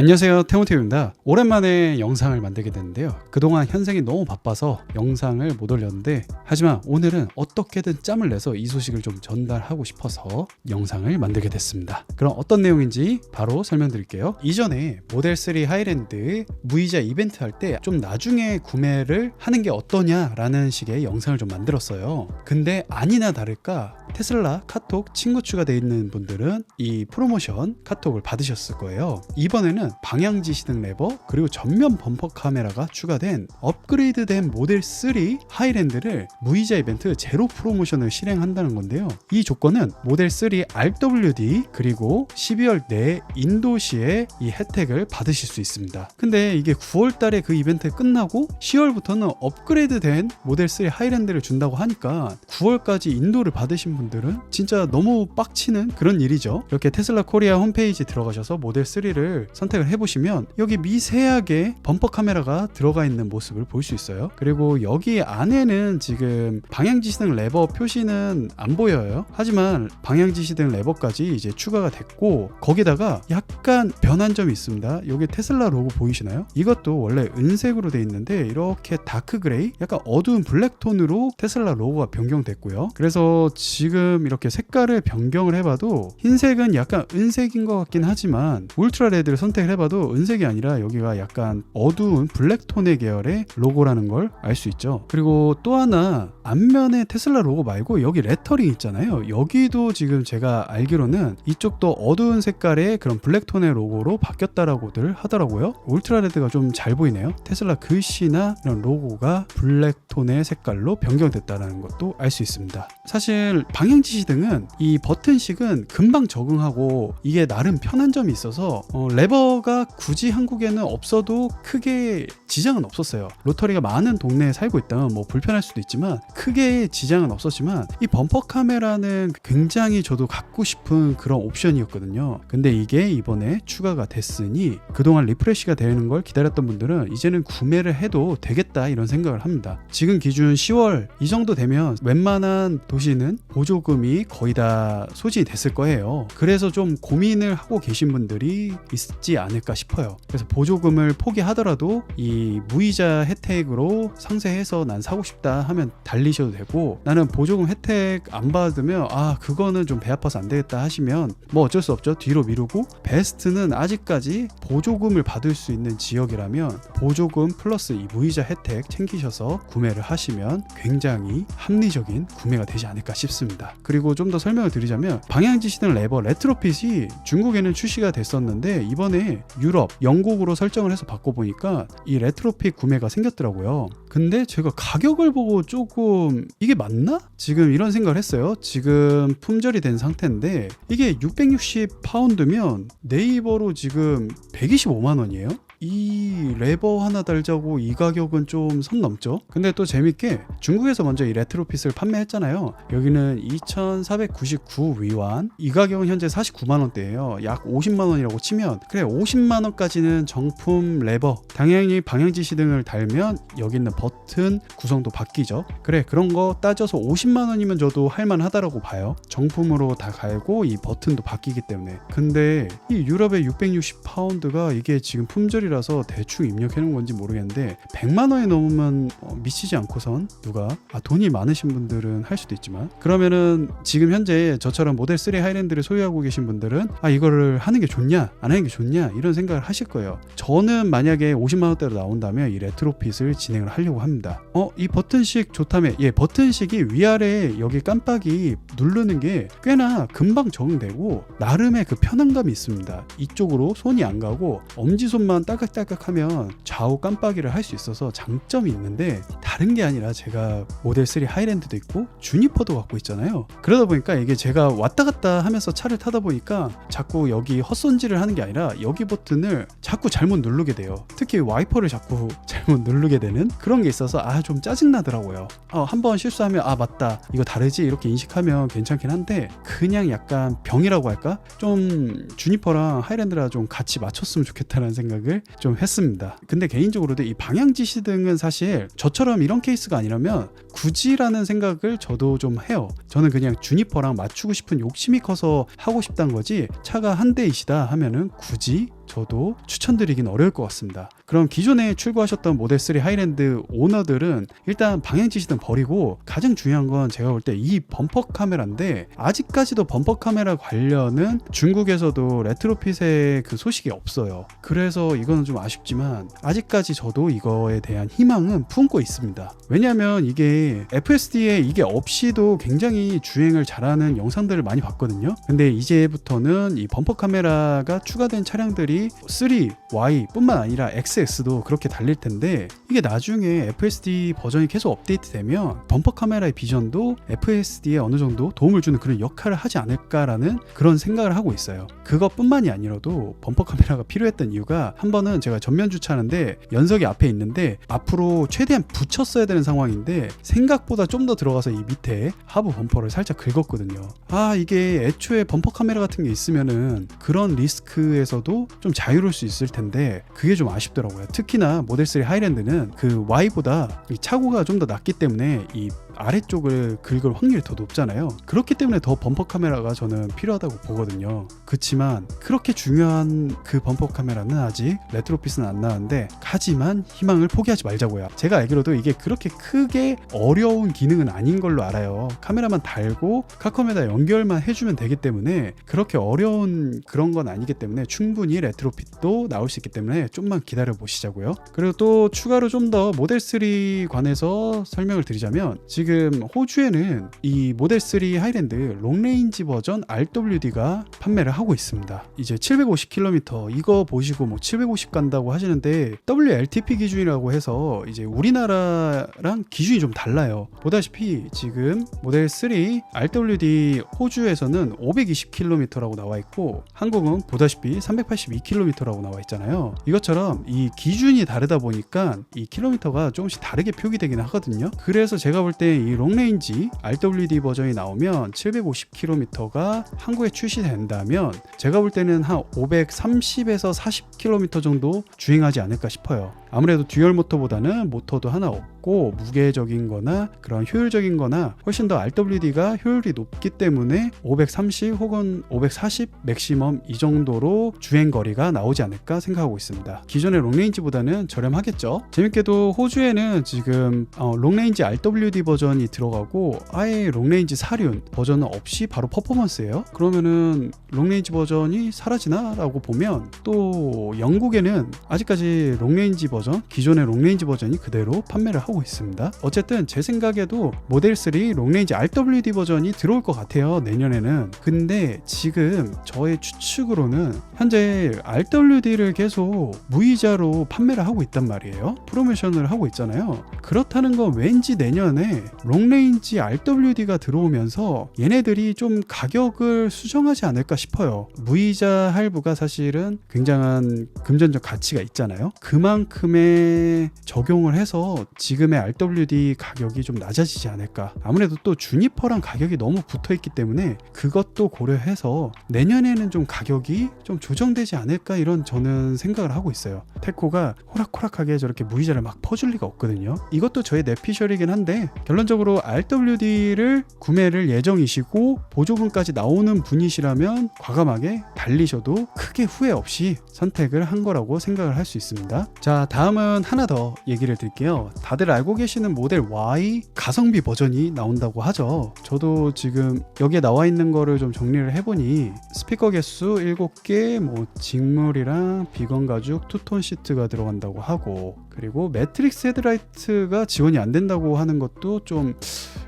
안녕하세요. 태모태입니다. 오랜만에 영상을 만들게 됐는데요. 그동안 현생이 너무 바빠서 영상을 못 올렸는데 하지만 오늘은 어떻게든 짬을 내서 이 소식을 좀 전달하고 싶어서 영상을 만들게 됐습니다. 그럼 어떤 내용인지 바로 설명드릴게요. 이전에 모델3 하이랜드 무이자 이벤트 할 때 좀 나중에 구매를 하는 게 어떠냐 라는 식의 영상을 좀 만들었어요. 근데 아니나 다를까 테슬라 카톡 친구 추가되어 있는 분들은 이 프로모션 카톡을 받으셨을 거예요. 이번에는 방향 지시등 레버 그리고 전면 범퍼 카메라가 추가된 업그레이드된 모델 3 하이랜드를 무이자 이벤트 제로 프로모션을 실행한다는 건데요. 이 조건은 모델 3 RWD 그리고 12월 내 인도시에 이 혜택을 받으실 수 있습니다. 근데 이게 9월 달에 그 이벤트 끝나고 10월부터는 업그레이드된 모델 3 하이랜드를 준다고 하니까 9월까지 인도를 받으신 분들은 진짜 너무 빡치는 그런 일이죠. 이렇게 테슬라 코리아 홈페이지 들어가셔서 모델 3를 선택 을 해보시면 여기 미세하게 범퍼 카메라가 들어가 있는 모습을 볼 수 있어요. 그리고 여기 안에는 지금 방향 지시등 레버 표시는 안 보여요. 하지만 방향 지시등 레버까지 이제 추가가 됐고 거기다가 약간 변한 점이 있습니다. 여기 테슬라 로고 보이시나요? 이것도 원래 은색으로 돼 있는데 이렇게 다크 그레이, 약간 어두운 블랙 톤으로 테슬라 로고가 변경됐고요. 그래서 지금 이렇게 색깔을 변경을 해봐도 흰색은 약간 은색인 것 같긴 하지만 울트라 레드를 선택 을 해봐도 은색이 아니라 여기가 약간 어두운 블랙톤의 계열의 로고라는 걸 알 수 있죠. 그리고 또 하나 앞면에 테슬라 로고 말고 여기 레터링 있잖아요. 여기도 지금 제가 알기로는 이쪽도 어두운 색깔의 그런 블랙톤의 로고로 바뀌었다라고들 하더라고요. 울트라 레드가 좀 잘 보이네요. 테슬라 글씨나 이런 로고가 블랙톤의 색깔로 변경됐다는 것도 알 수 있습니다. 사실 방향 지시 등은 이 버튼식은 금방 적응하고 이게 나름 편한 점이 있어서 어, 레버 가 굳이 한국에는 없어도 크게 지장은 없었어요. 로터리가 많은 동네에 살고 있다면 뭐 불편할 수도 있지만 크게 지장은 없었지만 이 범퍼 카메라는 굉장히 저도 갖고 싶은 그런 옵션이었거든요. 근데 이게 이번에 추가가 됐으니 그동안 리프레시가 되는 걸 기다렸던 분들은 이제는 구매를 해도 되겠다 이런 생각을 합니다. 지금 기준 10월 이 정도 되면 웬만한 도시는 보조금이 거의 다 소진이 됐을 거예요. 그래서 좀 고민을 하고 계신 분들이 있지 않을까 싶어요. 그래서 보조금을 포기하더라도 이 무이자 혜택으로 상세해서 난 사고 싶다 하면 달리셔도 되고 나는 보조금 혜택 안 받으면 아 그거는 좀 배 아파서 안 되겠다 하시면 뭐 어쩔 수 없죠. 뒤로 미루고. 베스트는 아직까지 보조금을 받을 수 있는 지역이라면 보조금 플러스 이 무이자 혜택 챙기셔서 구매를 하시면 굉장히 합리적인 구매가 되지 않을까 싶습니다. 그리고 좀 더 설명을 드리자면 방향 지시등 레버 레트로핏이 중국에는 출시가 됐었는데 이번에 유럽 영국으로 설정을 해서 바꿔보니까 이 레트로핏 구매가 생겼더라고요 근데 제가 가격을 보고 조금 이게 맞나? 지금 이런 생각을 했어요. 지금 품절이 된 상태인데 이게 660파운드면 네이버로 지금 125만 원이에요. 이 레버 하나 달자고 이 가격은 좀 선 넘죠. 근데 또 재밌게 중국에서 먼저 이 레트로핏을 판매했잖아요. 여기는 2,499 위완. 이 가격은 현재 49만 원대예요. 약 50만 원이라고 치면 그래 50만 원까지는 정품 레버 당연히 방향 지시 등을 달면 여기 있는 버튼 구성도 바뀌죠. 그래 그런 거 따져서 50만 원이면 저도 할만하다라고 봐요. 정품으로 다 갈고 이 버튼도 바뀌기 때문에. 근데 이 유럽의 660 파운드가 이게 지금 품절이 라서 대충 입력해 놓은 건지 모르겠는데 100만 원이 넘으면 어, 미치지 않고선 누가 아, 돈이 많으신 분들은 할 수도 있지만 그러면은 지금 현재 저처럼 모델 3 하이랜드를 소유하고 계신 분들은 아 이거를 하는 게 좋냐 안 하는 게 좋냐 이런 생각을 하실 거예요. 저는 만약에 50만 원대로 나온다면 이 레트로핏을 진행을 하려고 합니다. 어 이 버튼식 좋다며 예 버튼식이 위아래 여기 깜빡이 누르는 게 꽤나 금방 적응되고 나름의 그 편안감이 있습니다. 이쪽으로 손이 안 가고 엄지손만 딸깍딸깍하면 좌우 깜빡이를 할 수 있어서 장점이 있는데 다른 게 아니라 제가 모델 3 하이랜드도 있고 주니퍼도 갖고 있잖아요. 그러다 보니까 이게 제가 왔다 갔다 하면서 차를 타다 보니까 자꾸 여기 헛손질을 하는 게 아니라 여기 버튼을 자꾸 잘못 누르게 돼요. 특히 와이퍼를 자꾸 잘못 누르게 되는 그런 게 있어서 아 좀 짜증 나더라고요. 어, 한번 실수하면 아 맞다 이거 다르지 이렇게 인식하면 괜찮긴 한데 그냥 약간 병이라고 할까 좀 주니퍼랑 하이랜드랑 좀 같이 맞췄으면 좋겠다는 생각을 좀 했습니다. 근데 개인적으로도 이 방향 지시 등은 사실 저처럼 이런 케이스가 아니라면 굳이라는 생각을 저도 좀 해요. 저는 그냥 주니퍼랑 맞추고 싶은 욕심이 커서 하고 싶다는 거지 차가 한 대이시다 하면은 굳이 저도 추천드리긴 어려울 것 같습니다. 그럼 기존에 출고하셨던 모델 3 하이랜드 오너들은 일단 방향 지시등 버리고 가장 중요한 건 제가 볼 때 이 범퍼 카메라인데 아직까지도 범퍼 카메라 관련은 중국에서도 레트로핏의 그 소식이 없어요. 그래서 이거는 좀 아쉽지만 아직까지 저도 이거에 대한 희망은 품고 있습니다. 왜냐하면 이게 FSD에 이게 없이도 굉장히 주행을 잘하는 영상들을 많이 봤거든요. 근데 이제부터는 이 범퍼 카메라가 추가된 차량들이 3, Y뿐만 아니라 XS도 그렇게 달릴 텐데 이게 나중에 FSD 버전이 계속 업데이트되면 범퍼 카메라의 비전도 FSD에 어느 정도 도움을 주는 그런 역할을 하지 않을까라는 그런 생각을 하고 있어요. 그것뿐만이 아니라도 범퍼 카메라가 필요했던 이유가 한 번은 제가 전면 주차하는데 연석이 앞에 있는데 앞으로 최대한 붙였어야 되는 상황인데 생각보다 좀 더 들어가서 이 밑에 하부 범퍼를 살짝 긁었거든요. 아 이게 애초에 범퍼 카메라 같은 게 있으면은 그런 리스크에서도 좀 자유로울 수 있을 텐데 그게 좀 아쉽더라고요. 특히나 모델 3 하이랜드는 그 Y보다 이 차고가 좀 더 낮기 때문에 이 아래쪽을 긁을 확률이 더 높잖아요. 그렇기 때문에 더 범퍼 카메라가 저는 필요하다고 보거든요. 그렇지만 그렇게 중요한 그 범퍼 카메라는 아직 레트로핏은 안 나왔는데 하지만 희망을 포기하지 말자고요. 제가 알기로도 이게 그렇게 크게 어려운 기능은 아닌 걸로 알아요. 카메라만 달고 카컴에다 연결만 해주면 되기 때문에 그렇게 어려운 그런 건 아니기 때문에 충분히 레트로핏도 나올 수 있기 때문에 좀만 기다려 보시자고요. 그리고 또 추가로 좀 더 모델 3 관해서 설명을 드리자면 지금 호주에는 이 모델 3 하이랜드 롱레인지 버전 RWD가 판매를 하고 있습니다. 이제 750km 이거 보시고 뭐 750 간다고 하시는데 WLTP 기준이라고 해서 이제 우리나라랑 기준이 좀 달라요. 보다시피 지금 모델 3 RWD 호주에서는 520km라고 나와 있고 한국은 보다시피 382km라고 나와 있잖아요. 이것처럼 이 기준이 다르다 보니까 이 킬로미터가 조금씩 다르게 표기되긴 하거든요. 그래서 제가 볼때 이 롱레인지 RWD 버전이 나오면 750km가 한국에 출시된다면 제가 볼 때는 한 530에서 40km 정도 주행하지 않을까 싶어요. 아무래도 듀얼 모터보다는 모터도 하나 없고 무게적인 거나 그런 효율적인 거나 훨씬 더 RWD가 효율이 높기 때문에 530 혹은 540 맥시멈 이 정도로 주행 거리가 나오지 않을까 생각하고 있습니다. 기존의 롱레인지보다는 저렴하겠죠. 재밌게도 호주에는 지금 어, 롱레인지 RWD 버전이 들어가고 아예 롱레인지 사륜 버전은 없이 바로 퍼포먼스예요. 그러면은 롱레인지 버전이 사라지나 라고 보면 또 영국에는 아직까지 롱레인지 버전 기존의 롱레인지 버전이 그대로 판매를 하고 있습니다. 어쨌든 제 생각에도 모델 3 롱레인지 RWD 버전이 들어올 것 같아요 내년에는. 근데 지금 저의 추측으로는 현재 RWD를 계속 무이자로 판매를 하고 있단 말이에요. 프로모션을 하고 있잖아요. 그렇다는 건 왠지 내년에 롱레인지 RWD가 들어오면서 얘네들이 좀 가격을 수정하지 않을까 싶어요. 무이자 할부가 사실은 굉장한 금전적 가치가 있잖아요. 그만큼 의 적용을 해서 지금의 RWD 가격이 좀 낮아지지 않을까. 아무래도 또 주니퍼랑 가격이 너무 붙어 있기 때문에 그것도 고려해서 내년에는 좀 가격이 좀 조정되지 않을까 이런 저는 생각을 하고 있어요. 테코가 호락호락하게 저렇게 무이자를 막 퍼줄 리가 없거든요. 이것도 저의 내피셜이긴 한데 결론적으로 RWD를 구매를 예정이시고 보조금까지 나오는 분이시라면 과감하게 달리셔도 크게 후회 없이 선택을 한 거라고 생각을 할 수 있습니다. 자, 다음은 하나 더 얘기를 드릴게요. 다들 알고 계시는 모델 Y 가성비 버전이 나온다고 하죠. 저도 지금 여기에 나와 있는 거를 좀 정리를 해보니 스피커 개수 7개, 뭐 직물이랑 비건 가죽 투톤 시트가 들어간다고 하고 그리고 매트릭스 헤드라이트가 지원이 안 된다고 하는 것도 좀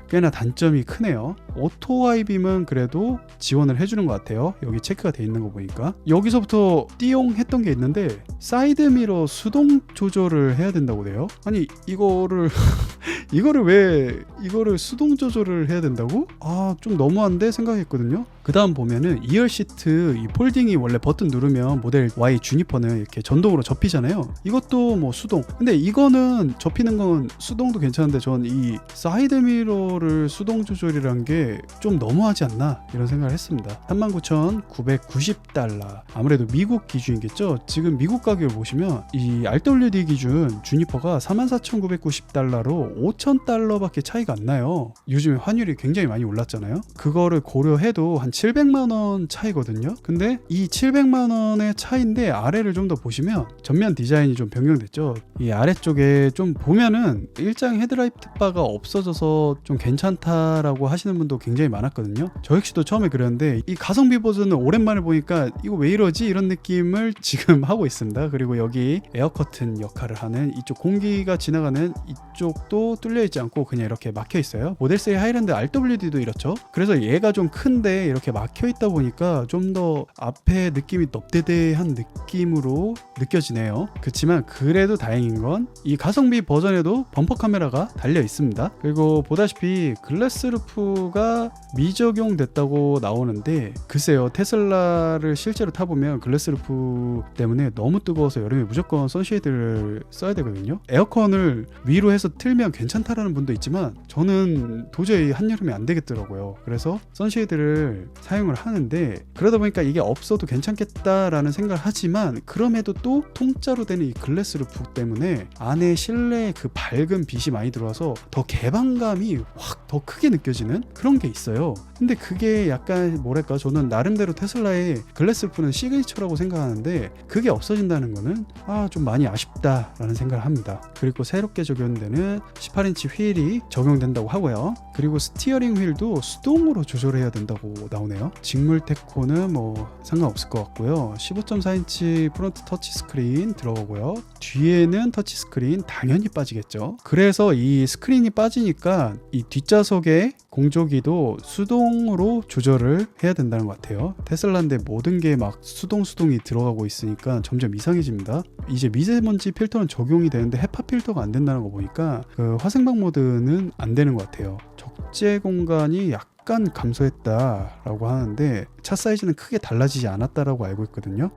꽤나 단점이 크네요. 오토 하이빔은 그래도 지원을 해주는 것 같아요. 여기 체크가 돼 있는 거 보니까 여기서부터 띠용 했던 게 있는데 사이드 미러 수동 조절을 해야 된다고 돼요. 아니 이거를 이거를 왜 이거를 수동 조절을 해야 된다고? 아 좀 너무한데 생각했거든요. 그 다음 보면은 2열 시트 이 폴딩이 원래 버튼 누르면 모델 Y 주니퍼는 이렇게 전동으로 접히잖아요. 이것도 뭐 수동. 근데 이거는 접히는 건 수동도 괜찮은데 전 이 사이드 미러를 수동 조절이란 게 좀 너무하지 않나 이런 생각을 했습니다. 39,990달러. 아무래도 미국 기준이겠죠. 지금 미국 가격을 보시면 이 RWD 기준 주니퍼가 44,990달러로 6천 달러밖에 차이가 안 나요. 요즘에 환율이 굉장히 많이 올랐잖아요. 그거를 고려해도 한 700만 원 차이거든요. 근데 이 700만 원의 차이인데 아래를 좀 더 보시면 전면 디자인이 좀 변경됐죠. 이 아래쪽에 좀 보면은 일장 헤드라이트 바가 없어져서 좀 괜찮다라고 하시는 분도 굉장히 많았거든요. 저 역시도 처음에 그랬는데 이 가성비 버전은 오랜만에 보니까 이거 왜 이러지 이런 느낌을 지금 하고 있습니다. 그리고 여기 에어 커튼 역할을 하는 이쪽 공기가 지나가는 이쪽도 뚫려 있지 않고 그냥 이렇게 막혀 있어요. 모델 3 하이랜드 RWD도 이렇죠. 그래서 얘가 좀 큰데 이렇게 막혀 있다 보니까 좀 더 앞에 느낌이 넙대대한 느낌으로 느껴지네요. 그렇지만 그래도 다행인 건 이 가성비 버전에도 범퍼 카메라가 달려 있습니다. 그리고 보다시피 글래스 루프가 미적용됐다고 나오는데 글쎄요 테슬라를 실제로 타보면 글래스 루프 때문에 너무 뜨거워서 여름에 무조건 선쉐이드를 써야 되거든요. 에어컨을 위로 해서 틀면 괜찮 다라는 분도 있지만 저는 도저히 한여름에 안 되겠더라고요. 그래서 선쉐이드를 사용을 하는데 그러다 보니까 이게 없어도 괜찮겠다라는 생각을 하지만 그럼에도 또 통짜로 되는 이 글래스 루프 때문에 안에 실내에 그 밝은 빛이 많이 들어와서 더 개방감이 확 더 크게 느껴지는 그런 게 있어요. 근데 그게 약간 뭐랄까 저는 나름대로 테슬라의 글래스 루프는 시그니처라고 생각하는데 그게 없어진다는 거는 아 좀 많이 아쉽다라는 생각을 합니다. 그리고 새롭게 적용되는 18 인치 휠이 적용된다고 하고요. 그리고 스티어링 휠도 수동으로 조절해야 된다고 나오네요. 직물 테코는 뭐 상관없을 것 같고요. 15.4인치 프론트 터치 스크린 들어가고요. 뒤에는 터치 스크린 당연히 빠지겠죠. 그래서 이 스크린이 빠지니까 이 뒷좌석에 공조기도 수동으로 조절을 해야 된다는 것 같아요. 테슬라인데 모든 게 막 수동 수동이 들어가고 있으니까 점점 이상해집니다. 이제 미세먼지 필터는 적용이 되는데 헤파 필터가 안 된다는 거 보니까 그 화생방 모드는 안 되는 것 같아요. 적재 공간이 약간 감소했다라고 하는데 차 사이즈는 크게 달라지지 않았다라고 알고 있거든요.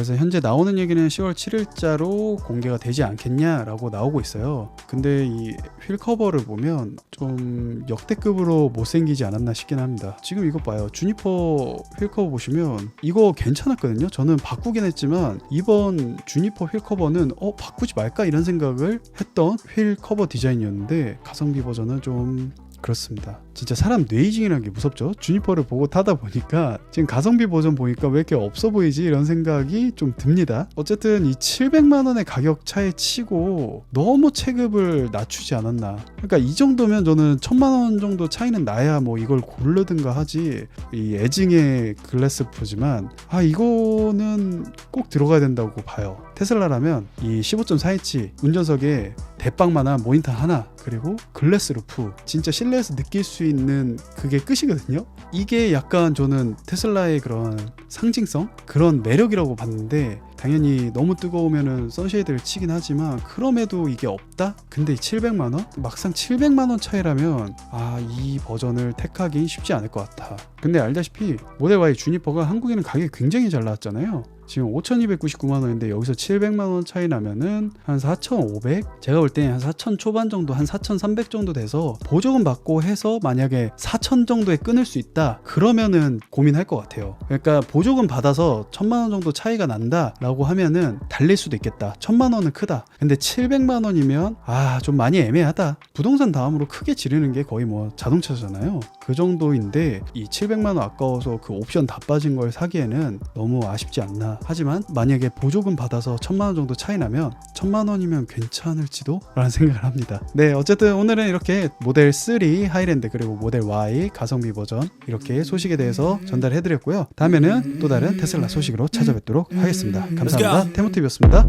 그래서 현재 나오는 얘기는 10월 7일자로 공개가 되지 않겠냐라고 나오고 있어요. 근데 이 휠 커버를 보면 좀 역대급으로 못생기지 않았나 싶긴 합니다. 지금 이거 봐요. 주니퍼 휠 커버 보시면 이거 괜찮았거든요. 저는 바꾸긴 했지만 이번 주니퍼 휠 커버는 어 바꾸지 말까 이런 생각을 했던 휠 커버 디자인이었는데 가성비 버전은 좀 그렇습니다. 진짜 사람 뇌이징이라는 게 무섭죠. 주니퍼를 보고 타다 보니까 지금 가성비 버전 보니까 왜 이렇게 없어 보이지 이런 생각이 좀 듭니다. 어쨌든 이 700만 원의 가격 차에 치고 너무 체급을 낮추지 않았나. 그러니까 이 정도면 저는 1000만 원 정도 차이는 나야 뭐 이걸 고르든가 하지. 이 애증의 글래스 프지만 아 이거는 꼭 들어가야 된다고 봐요. 테슬라라면 이 15.4인치 운전석에 대빵만한 모니터 하나 그리고 글래스 루프 진짜 실내에서 느낄 수 있는 그게 끝이거든요. 이게 약간 저는 테슬라의 그런 상징성 그런 매력이라고 봤는데 당연히 너무 뜨거우면은 선쉐이드를 치긴 하지만 그럼에도 이게 없다? 근데 700만 원? 막상 700만 원 차이라면 아 이 버전을 택하기 쉽지 않을 것 같아. 근데 알다시피 모델 Y 주니퍼가 한국에는 가격이 굉장히 잘 나왔잖아요. 지금 5,299만 원인데 여기서 700만 원 차이 나면은 한 4,500? 제가 볼때한4,000 초반 정도, 한4,300 정도 돼서 보조금 받고 해서 만약에 4,000 정도에 끊을 수 있다. 그러면은 고민할 것 같아요. 그러니까 보조금 받아서 1,000만 원 정도 차이가 난다라고 하면은 달릴 수도 있겠다. 1,000만 원은 크다. 근데 700만 원이면 아 좀 많이 애매하다. 부동산 다음으로 크게 지르는 게 거의 뭐 자동차잖아요. 그 정도인데 이 700만 원 아까워서 그 옵션 다 빠진 걸 사기에는 너무 아쉽지 않나. 하지만 만약에 보조금 받아서 천만 원 정도 차이 나면 천만 원이면 괜찮을지도? 라는 생각을 합니다. 네, 어쨌든 오늘은 이렇게 모델 3 하이랜드 그리고 모델 Y 가성비 버전 이렇게 소식에 대해서 전달해 드렸고요. 다음에는 또 다른 테슬라 소식으로 찾아뵙도록 하겠습니다. 감사합니다. 테모티비였습니다.